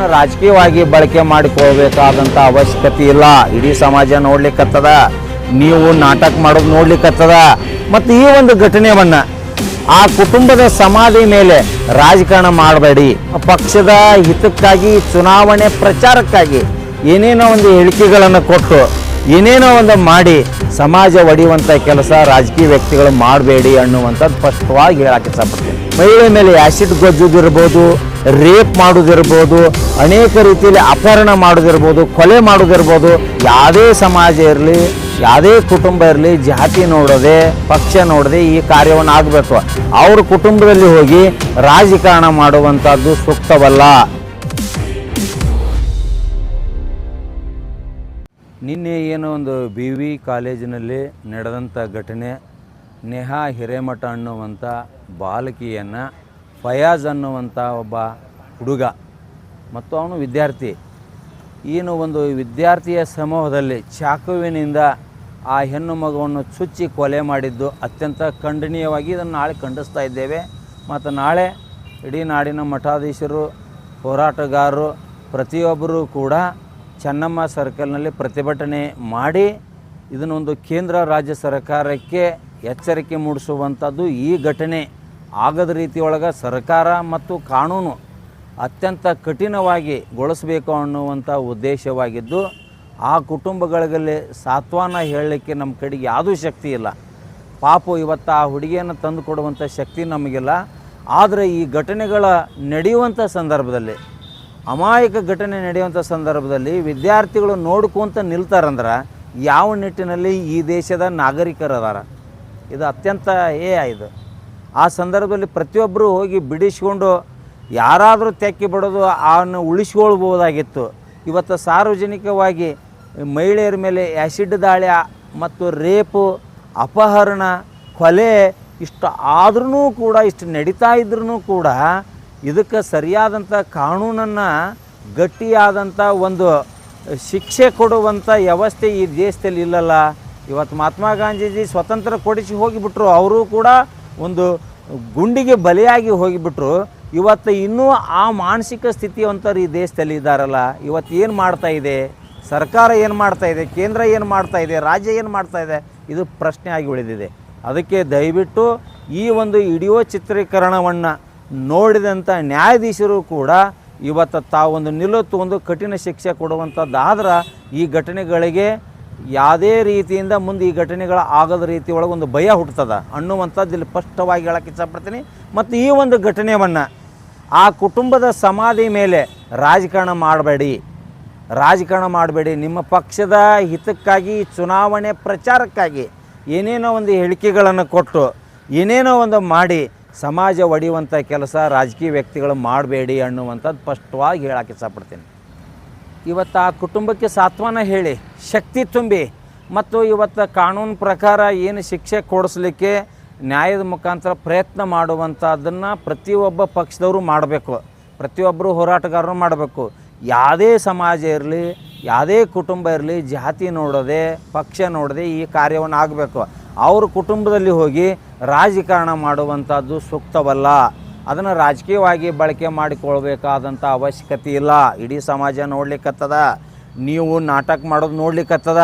ಅದನ್ನು ರಾಜಕೀಯವಾಗಿ ಬಳಕೆ ಮಾಡಿಕೊಳ್ಬೇಕಾದಂಥ ಅವಶ್ಯಕತೆ ಇಲ್ಲ. ಇಡೀ ಸಮಾಜ ನೋಡ್ಲಿಕ್ಕತ್ತದ. ನೀವು ನಾಟಕ ಮಾಡೋದು ನೋಡ್ಲಿಕ್ಕತ್ತದ. ಮತ್ತು ಈ ಒಂದು ಘಟನೆಯನ್ನು ಆ ಕುಟುಂಬದ ಸಮಾಧಿ ಮೇಲೆ ರಾಜಕಾರಣ ಮಾಡಬೇಡಿ. ಪಕ್ಷದ ಹಿತಕ್ಕಾಗಿ, ಚುನಾವಣೆ ಪ್ರಚಾರಕ್ಕಾಗಿ ಏನೇನೋ ಒಂದು ಹೇಳಿಕೆಗಳನ್ನು ಕೊಟ್ಟು, ಏನೇನೋ ಒಂದು ಮಾಡಿ ಸಮಾಜ ಒಡೆಯುವಂಥ ಕೆಲಸ ರಾಜಕೀಯ ವ್ಯಕ್ತಿಗಳು ಮಾಡಬೇಡಿ ಅನ್ನುವಂಥದ್ದು ಸ್ಪಷ್ಟವಾಗಿ ಹೇಳಕ್ಕೆ ಇಷ್ಟಪಡ್ತೀನಿ. ಮಹಿಳೆ ಮೇಲೆ ಆ್ಯಸಿಡ್ ಗೊಜ್ಜುದಿರ್ಬೋದು ರೇಪ್ ಮಾಡೋದಿರ್ಬೋದು, ಅನೇಕ ರೀತಿಯಲ್ಲಿ ಅಪಹರಣ ಮಾಡೋದಿರ್ಬೋದು, ಕೊಲೆ ಮಾಡೋದಿರ್ಬೋದು, ಯಾವುದೇ ಸಮಾಜ ಇರಲಿ, ಯಾವುದೇ ಕುಟುಂಬ ಇರಲಿ, ಜಾತಿ ನೋಡದೆ, ಪಕ್ಷ ನೋಡದೆ ಈ ಕಾರ್ಯವನ್ನು ಆಗಬೇಕು. ಅವ್ರ ಕುಟುಂಬದಲ್ಲಿ ಹೋಗಿ ರಾಜಕಾರಣ ಮಾಡುವಂಥದ್ದು ಸೂಕ್ತವಲ್ಲ. ನಿನ್ನೆ ಏನೋ ಒಂದು ಬಿ ವಿ ಕಾಲೇಜಿನಲ್ಲಿ ನಡೆದಂಥ ಘಟನೆ. ನೇಹಾ ಹಿರೇಮಠ ಅನ್ನುವಂಥ ಬಾಲಕಿಯನ್ನು ಫಯಾಜ್ ಅನ್ನುವಂಥ ಒಬ್ಬ ಹುಡುಗ ಮತ್ತು ಅವನು ವಿದ್ಯಾರ್ಥಿ. ಏನು ಒಂದು ವಿದ್ಯಾರ್ಥಿಯ ಸಮೂಹದಲ್ಲಿ ಚಾಕುವಿನಿಂದ ಆ ಹೆಣ್ಣು ಮಗುವನ್ನು ಚುಚ್ಚಿ ಕೊಲೆ ಮಾಡಿದ್ದು ಅತ್ಯಂತ ಖಂಡನೀಯವಾಗಿ ಇದನ್ನು ನಾಳೆ ಖಂಡಿಸ್ತಾ ಇದ್ದೇವೆ. ಮತ್ತು ನಾಳೆ ಇಡೀ ನಾಡಿನ ಮಠಾಧೀಶರು, ಹೋರಾಟಗಾರರು, ಪ್ರತಿಯೊಬ್ಬರೂ ಕೂಡ ಚೆನ್ನಮ್ಮ ಸರ್ಕಲ್ನಲ್ಲಿ ಪ್ರತಿಭಟನೆ ಮಾಡಿ ಇದನ್ನೊಂದು ಕೇಂದ್ರ, ರಾಜ್ಯ ಸರ್ಕಾರಕ್ಕೆ ಎಚ್ಚರಿಕೆ ಮೂಡಿಸುವಂಥದ್ದು ಈ ಘಟನೆ ಆಗದ ರೀತಿಯೊಳಗೆ ಸರ್ಕಾರ ಮತ್ತು ಕಾನೂನು ಅತ್ಯಂತ ಕಠಿಣವಾಗಿ ಗೊಳಿಸಬೇಕು ಅನ್ನುವಂಥ ಉದ್ದೇಶವಾಗಿದ್ದು, ಆ ಕುಟುಂಬಗಳಲ್ಲಿ ಸಾತ್ವನ ಹೇಳಲಿಕ್ಕೆ ನಮ್ಮ ಕಡೆಗೆ ಯಾವುದೂ ಶಕ್ತಿ ಇಲ್ಲ. ಪಾಪು ಇವತ್ತು ಆ ಹುಡುಗಿಯನ್ನು ತಂದು ಕೊಡುವಂಥ ಶಕ್ತಿ ನಮಗಿಲ್ಲ. ಆದರೆ ಈ ಘಟನೆಗಳ ನಡೆಯುವಂಥ ಸಂದರ್ಭದಲ್ಲಿ, ಅಮಾಯಕ ಘಟನೆ ನಡೆಯುವಂಥ ಸಂದರ್ಭದಲ್ಲಿ ವಿದ್ಯಾರ್ಥಿಗಳು ನೋಡ್ಕೊಂತ ನಿಲ್ತಾರಂದ್ರೆ ಯಾವ ನಿಟ್ಟಿನಲ್ಲಿ ಈ ದೇಶದ ನಾಗರಿಕರು ಅದಾರ ಇದು ಅತ್ಯಂತ ಏ ಇದು. ಆ ಸಂದರ್ಭದಲ್ಲಿ ಪ್ರತಿಯೊಬ್ಬರು ಹೋಗಿ ಬಿಡಿಸ್ಕೊಂಡು ಯಾರಾದರೂ ತೆಕ್ಕಿ ಬಿಡೋದು ಅವನ್ನ ಉಳಿಸ್ಕೊಳ್ಬೋದಾಗಿತ್ತು. ಇವತ್ತು ಸಾರ್ವಜನಿಕವಾಗಿ ಮಹಿಳೆಯರ ಮೇಲೆ ಆ್ಯಸಿಡ್ ದಾಳಿ ಮತ್ತು ರೇಪು, ಅಪಹರಣ, ಕೊಲೆ ಇಷ್ಟು ಆದ್ರೂ ಕೂಡ, ಇಷ್ಟು ನಡೀತಾ ಇದ್ರೂ ಕೂಡ ಇದಕ್ಕೆ ಸರಿಯಾದಂಥ ಕಾನೂನನ್ನು, ಗಟ್ಟಿಯಾದಂಥ ಒಂದು ಶಿಕ್ಷೆ ಕೊಡುವಂಥ ವ್ಯವಸ್ಥೆ ಈ ದೇಶದಲ್ಲಿ ಇಲ್ಲಲ್ಲ. ಇವತ್ತು ಮಹಾತ್ಮ ಗಾಂಧೀಜಿ ಸ್ವತಂತ್ರ ಕೊಡಿಸಿ ಹೋಗಿಬಿಟ್ರು, ಅವರು ಕೂಡ ಒಂದು ಗುಂಡಿಗೆ ಬಲಿಯಾಗಿ ಹೋಗಿಬಿಟ್ರು. ಇವತ್ತು ಇನ್ನೂ ಆ ಮಾನಸಿಕ ಸ್ಥಿತಿವಂತರು ಈ ದೇಶದಲ್ಲಿ ಇದ್ದಾರಲ್ಲ, ಇವತ್ತು ಏನು ಮಾಡ್ತಾ ಇದೆ? ಸರ್ಕಾರ ಏನು ಮಾಡ್ತಾ ಇದೆ? ಕೇಂದ್ರ ಏನು ಮಾಡ್ತಾ ಇದೆ? ರಾಜ್ಯ ಏನು ಮಾಡ್ತಾ ಇದೆ? ಇದು ಪ್ರಶ್ನೆ ಆಗಿ ಉಳಿದಿದೆ. ಅದಕ್ಕೆ ದಯವಿಟ್ಟು ಈ ಒಂದು ಇಡಿಯೋ ಚಿತ್ರೀಕರಣವನ್ನು ನೋಡಿದಂಥ ನ್ಯಾಯಾಧೀಶರು ಕೂಡ ಇವತ್ತು ತಾವೊಂದು ನಿಲುತ್ತು ಒಂದು ಕಠಿಣ ಶಿಕ್ಷೆ ಕೊಡುವಂಥದ್ದಾದ್ರೆ ಈ ಘಟನೆಗಳಿಗೆ ಯಾವುದೇ ರೀತಿಯಿಂದ ಮುಂದೆ ಈ ಘಟನೆಗಳು ಆಗದ ರೀತಿ ಒಳಗೆ ಒಂದು ಭಯ ಹುಟ್ಟುತ್ತದೆ ಅನ್ನುವಂಥದ್ದು ಇಲ್ಲಿ ಸ್ಪಷ್ಟವಾಗಿ ಹೇಳಕ್ಕೆ ಇಷ್ಟಪಡ್ತೀನಿ ಮತ್ತು ಈ ಒಂದು ಘಟನೆಯನ್ನು ಆ ಕುಟುಂಬದ ಸಮಾಧಿ ಮೇಲೆ ರಾಜಕಾರಣ ಮಾಡಬೇಡಿ. ರಾಜಕಾರಣ ಮಾಡಬೇಡಿ. ನಿಮ್ಮ ಪಕ್ಷದ ಹಿತಕ್ಕಾಗಿ, ಚುನಾವಣೆ ಪ್ರಚಾರಕ್ಕಾಗಿ ಏನೇನೋ ಒಂದು ಹೇಳಿಕೆಗಳನ್ನು ಕೊಟ್ಟು, ಏನೇನೋ ಒಂದು ಮಾಡಿ ಸಮಾಜ ಒಡೆಯುವಂಥ ಕೆಲಸ ರಾಜಕೀಯ ವ್ಯಕ್ತಿಗಳು ಮಾಡಬೇಡಿ ಅನ್ನುವಂಥದ್ದು ಸ್ಪಷ್ಟವಾಗಿ ಹೇಳಕ್ಕೆ ಇಷ್ಟಪಡ್ತೀನಿ ಇವತ್ತು ಆ ಕುಟುಂಬಕ್ಕೆ ಸಾತ್ವನ ಹೇಳಿ, ಶಕ್ತಿ ತುಂಬಿ, ಮತ್ತು ಇವತ್ತು ಕಾನೂನು ಪ್ರಕಾರ ಏನು ಶಿಕ್ಷೆ ಕೊಡಿಸ್ಲಿಕ್ಕೆ ನ್ಯಾಯದ ಮುಖಾಂತರ ಪ್ರಯತ್ನ ಮಾಡುವಂಥದ್ದನ್ನು ಪ್ರತಿಯೊಬ್ಬ ಪಕ್ಷದವರು ಮಾಡಬೇಕು. ಪ್ರತಿಯೊಬ್ಬರು ಹೋರಾಟಗಾರರು ಮಾಡಬೇಕು. ಯಾವುದೇ ಸಮಾಜ ಇರಲಿ, ಯಾವುದೇ ಕುಟುಂಬ ಇರಲಿ, ಜಾತಿ ನೋಡದೆ, ಪಕ್ಷ ನೋಡದೆ ಈ ಕಾರ್ಯವನ್ನು ಆಗಬೇಕು. ಅವ್ರ ಕುಟುಂಬದಲ್ಲಿ ಹೋಗಿ ರಾಜಕಾರಣ ಮಾಡುವಂಥದ್ದು ಸೂಕ್ತವಲ್ಲ. ಅದನ್ನು ರಾಜಕೀಯವಾಗಿ ಬಳಕೆ ಮಾಡಿಕೊಳ್ಬೇಕಾದಂಥ ಅವಶ್ಯಕತೆ ಇಲ್ಲ. ಇಡೀ ಸಮಾಜ ನೋಡ್ಲಿಕ್ಕತ್ತದ. ನೀವು ನಾಟಕ ಮಾಡೋದು ನೋಡ್ಲಿಕ್ಕತ್ತದ.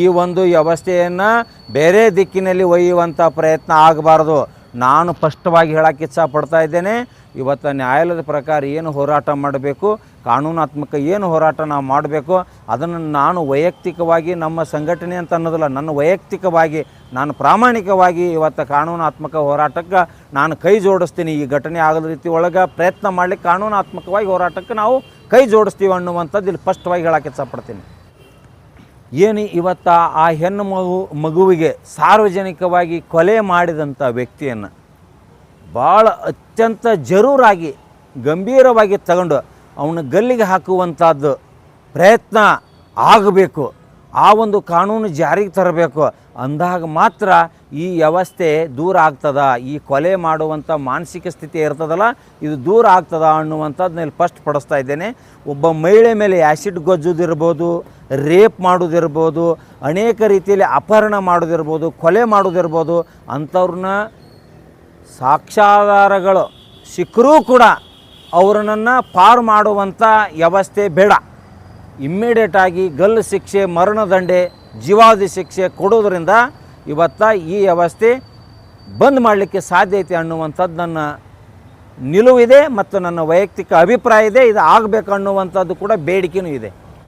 ಈ ಒಂದು ವ್ಯವಸ್ಥೆಯನ್ನು ಬೇರೆ ದಿಕ್ಕಿನಲ್ಲಿ ಒಯ್ಯುವಂಥ ಪ್ರಯತ್ನ ಆಗಬಾರ್ದು. ನಾನು ಸ್ಪಷ್ಟವಾಗಿ ಹೇಳಕ್ಕೆ ಇಚ್ಛಪಡ್ತಾ ಇದ್ದೇನೆ. ಇವತ್ತು ನ್ಯಾಯಾಲಯದ ಪ್ರಕಾರ ಏನು ಹೋರಾಟ ಮಾಡಬೇಕು, ಕಾನೂನಾತ್ಮಕ ಏನು ಹೋರಾಟ ನಾವು ಮಾಡಬೇಕು, ಅದನ್ನು ನಾನು ವೈಯಕ್ತಿಕವಾಗಿ ನಮ್ಮ ಸಂಘಟನೆ ಅಂತ ಅನ್ನೋದಿಲ್ಲ, ನನ್ನ ವೈಯಕ್ತಿಕವಾಗಿ, ನಾನು ಪ್ರಾಮಾಣಿಕವಾಗಿ ಇವತ್ತು ಕಾನೂನಾತ್ಮಕ ಹೋರಾಟಕ್ಕೆ ನಾನು ಕೈ ಜೋಡಿಸ್ತೀನಿ. ಈ ಘಟನೆ ಆಗದ ರೀತಿ ಒಳಗೆ ಪ್ರಯತ್ನ ಮಾಡಲಿಕ್ಕೆ ಕಾನೂನಾತ್ಮಕವಾಗಿ ಹೋರಾಟಕ್ಕೆ ನಾವು ಕೈ ಜೋಡಿಸ್ತೀವಿ ಅನ್ನುವಂಥದ್ದು ಇಲ್ಲಿ ಸ್ಪಷ್ಟವಾಗಿ ಹೇಳಕ್ಕೆ ಇಷ್ಟಪಡ್ತೀನಿ ಏನು ಇವತ್ತು ಆ ಹೆಣ್ಣು ಮಗು, ಮಗುವಿಗೆ ಸಾರ್ವಜನಿಕವಾಗಿ ಕೊಲೆ ಮಾಡಿದಂಥ ವ್ಯಕ್ತಿಯನ್ನು ಭಾಳ ಅತ್ಯಂತ ಜರೂರಾಗಿ, ಗಂಭೀರವಾಗಿ ತಗೊಂಡು ಅವನ ಗಲ್ಲಿಗೆ ಹಾಕುವಂಥದ್ದು ಪ್ರಯತ್ನ ಆಗಬೇಕು. ಆ ಒಂದು ಕಾನೂನು ಜಾರಿಗೆ ತರಬೇಕು ಅಂದಾಗ ಮಾತ್ರ ಈ ವ್ಯವಸ್ಥೆ ದೂರ ಆಗ್ತದ, ಈ ಕೊಲೆ ಮಾಡುವಂಥ ಮಾನಸಿಕ ಸ್ಥಿತಿ ಇರ್ತದಲ್ಲ, ಇದು ದೂರ ಆಗ್ತದ ಅನ್ನುವಂಥದ್ದನ್ನ ಇಲ್ಲಿ ಫಸ್ಟ್ ಪಡಿಸ್ತಾ ಇದ್ದೇನೆ. ಒಬ್ಬ ಮಹಿಳೆ ಮೇಲೆ ಆ್ಯಸಿಡ್ ಗೊಜ್ಜೋದಿರ್ಬೋದು ರೇಪ್ ಮಾಡೋದಿರ್ಬೋದು, ಅನೇಕ ರೀತಿಯಲ್ಲಿ ಅಪಹರಣ ಮಾಡೋದಿರ್ಬೋದು, ಕೊಲೆ ಮಾಡೋದಿರ್ಬೋದು, ಅಂಥವ್ರನ್ನ ಸಾಕ್ಷಾಧಾರಗಳು ಸಿಕ್ಕರೂ ಕೂಡ ಅವ್ರನ್ನ ಪಾರು ಮಾಡುವಂಥ ವ್ಯವಸ್ಥೆ ಬೇಡ. ಇಮ್ಮಿಡಿಯೇಟಾಗಿ ಗಲ್ಲು ಶಿಕ್ಷೆ ಮರಣದಂಡೆ ಜೀವಾವಧಿ ಶಿಕ್ಷೆ ಕೊಡೋದ್ರಿಂದ ಇವತ್ತ ಈ ವ್ಯವಸ್ಥೆ ಬಂದ್ ಮಾಡಲಿಕ್ಕೆ ಸಾಧ್ಯ ಐತೆ ಅನ್ನುವಂಥದ್ದು ನನ್ನ ನಿಲುವಿದೆ ಮತ್ತು ನನ್ನ ವೈಯಕ್ತಿಕ ಅಭಿಪ್ರಾಯ ಇದೆ. ಇದು ಆಗಬೇಕು ಅನ್ನುವಂಥದ್ದು ಕೂಡ ಬೇಡಿಕೆನೂ ಇದೆ.